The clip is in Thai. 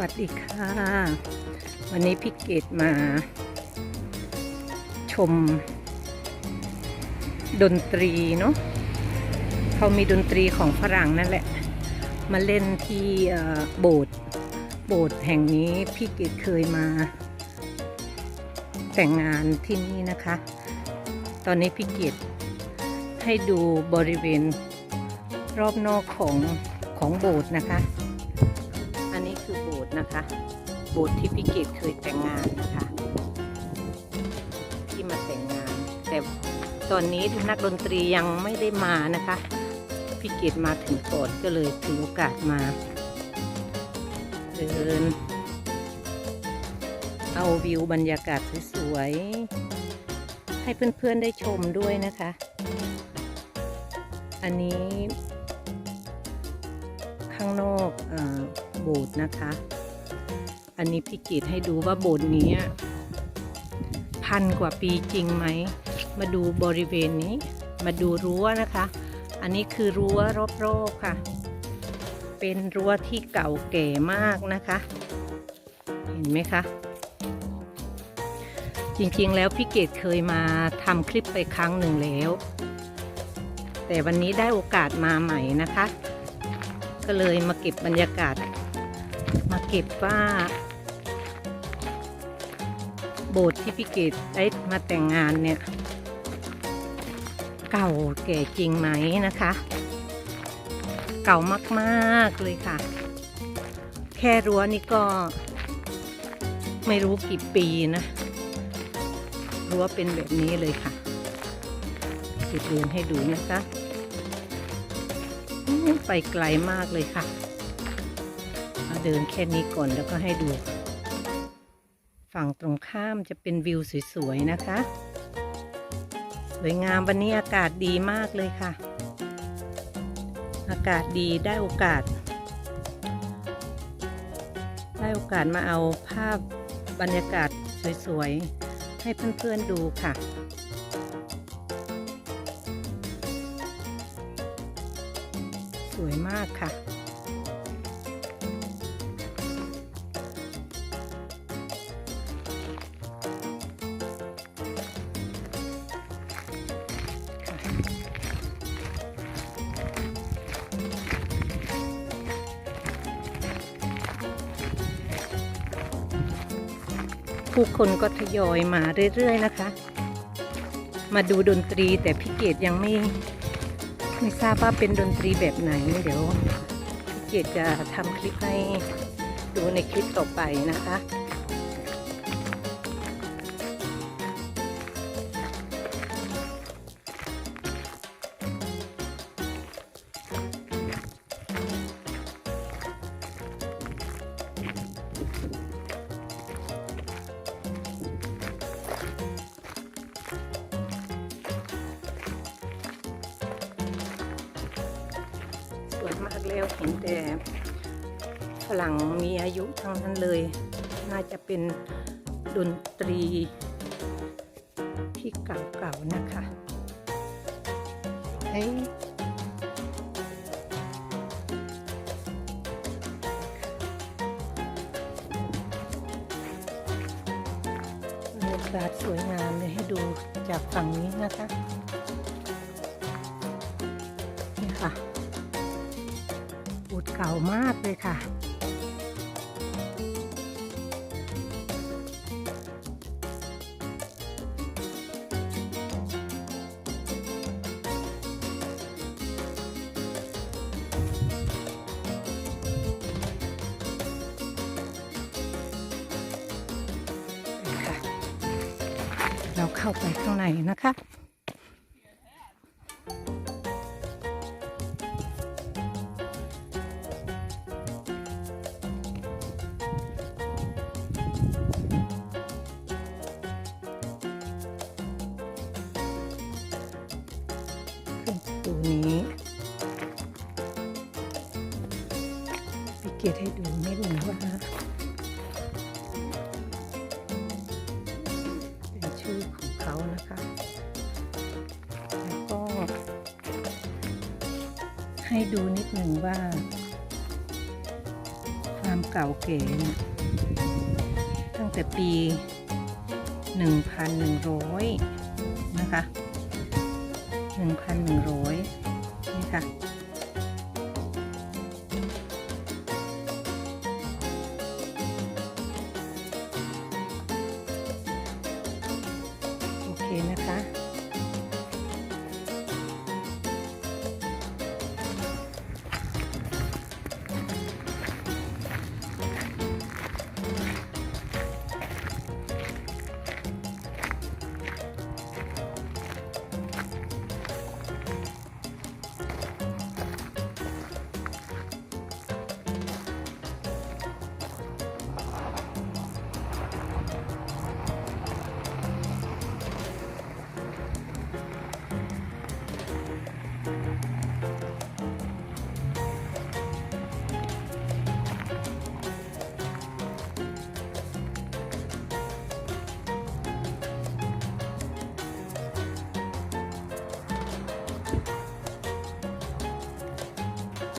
วัสดีค่ะ วันนี้พี่เกดมา ชม ดนตรีเนาะเขามีดนตรีของฝรั่งนั่นแหละ มาเล่นที่โบสถ์โบสถ์แห่งนี้พี่เกดเคยมา แต่งงานที่นี่นะคะ ตอนนี้พี่เกดให้ดูบริเวณรอบนอกของของโบสถ์นะคะ นะคะ โบสถ์ที่พี่เกดเคยแต่งงานนะคะ ที่มาแต่งงาน แต่ตอนนี้นักดนตรียังไม่ได้มานะคะพี่เกดมาถึงก่อนก็เลยถือโอกาสมาเดินเอาวิวบรรยากาศสวยๆให้เพื่อนๆได้ชมด้วยนะคะ อันนี้ข้างนอกอโบสถ์นะคะ อันนี้พี่เกดให้ดูว่าโบสถ์นี้พันกว่าปีจริงไหม มาดูบริเวณนี้ มาดูรั้วนะคะ อันนี้คือรั้วรอบๆค่ะ เป็นรั้วที่เก่าแก่มากนะคะ เห็นไหมคะ จริงๆแล้วพี่เกดเคยมาทำคลิปไปครั้งหนึ่งแล้ว แต่วันนี้ได้โอกาสมาใหม่นะคะ ก็เลยมาเก็บบรรยากาศ มาเก็บว่า โบสถ์ที่พี่เกดได้มาแต่งงานเนี่ย เก่าแก่จริงไหมนะคะ เก่ามากๆเลยค่ะ แค่รั้วนี่ก็ ไม่รู้กี่ปีนะ รั้วเป็นแบบนี้เลยค่ะจะเดินให้ดูนะคะไปไกลมากเลยค่ะ เอาเดินแค่นี้ก่อนแล้วก็ให้ดู ฝั่งตรงข้ามจะเป็นวิวสวยๆนะคะ สวยงามวันนี้อากาศดีมากเลยค่ะ อากาศดีได้โอกาส ได้โอกาสมาเอาภาพบรรยากาศสวยๆ ให้เพื่อนๆดูค่ะสวยมากค่ะ ผู้คนก็ทยอยมาเรื่อยๆนะคะ มาดูดนตรีแต่พี่เกดยังไม่ไม่ทราบว่าเป็นดนตรีแบบไหนเดี๋ยวพี่เกดจะทำคลิปให้ดูในคลิปต่อไปนะคะ วยมากแล้วเห็นแต่ฝรั่งมีอายุทั้งนั้นเลย น่าจะเป็นดนตรีที่เก่าๆนะคะเฮ้ยบรรยากาศสวยงามเลยให้ดูจากฝั่งนี้นะคะ ก่ามากเลยค่ะค่ะ เราเข้าไปข้างในนะคะ ขึ้นประตูนี้พี่เกดให้ดูนิดหนึ่งว่าเป็นชื่อของเขานะคะ แล้วก็ ให้ดูนิดหนึ่งว่า ความเก่าแก่เนี่ยตั้งแต่ปี 1,100 นะคะ 1,100นี่ค่ะ